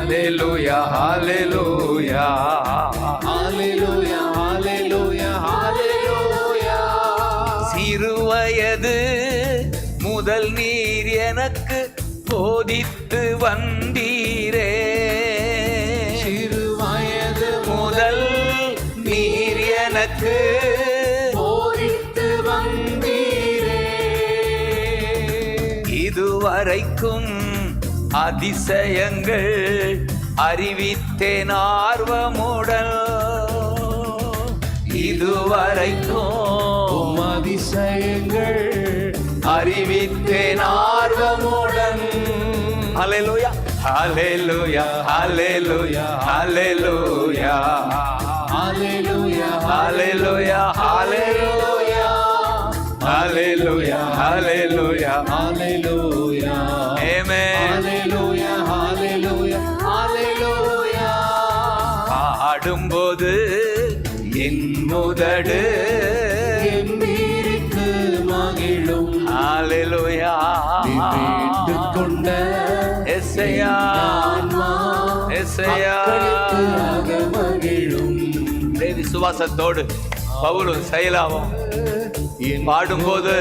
ஹalleluya ஹalleluya ஹalleluya ஹalleluya ஹalleluya சிறுவயது முதல் நீர் எனக்கு போதித்து வந்தீரே. சிறு வயது முதல் நீர் எனக்கு போதித்து வந்தீரே. இதுவரைக்கும் அதிசயங்கள் அறிவித்தேன் ஆர்வமுடன். இதுவரைக்கும் அதிசயங்கள் அறிவித்தேன் ஆர்வமுடன். Hallelujah hallelujah hallelujah hallelujah hallelujah hallelujah Hallelujah, hallelujah, hallelujah. Amen. Hallelujah, hallelujah, hallelujah. பாடும்போது என் முதடு எம்மீருக்கு மகிழும் ஹalleluya கொண்ட எசையா எசையா மகிழும் தேவி சுவாசத்தோடு பவுலும் சைலாவும் பாடும்போது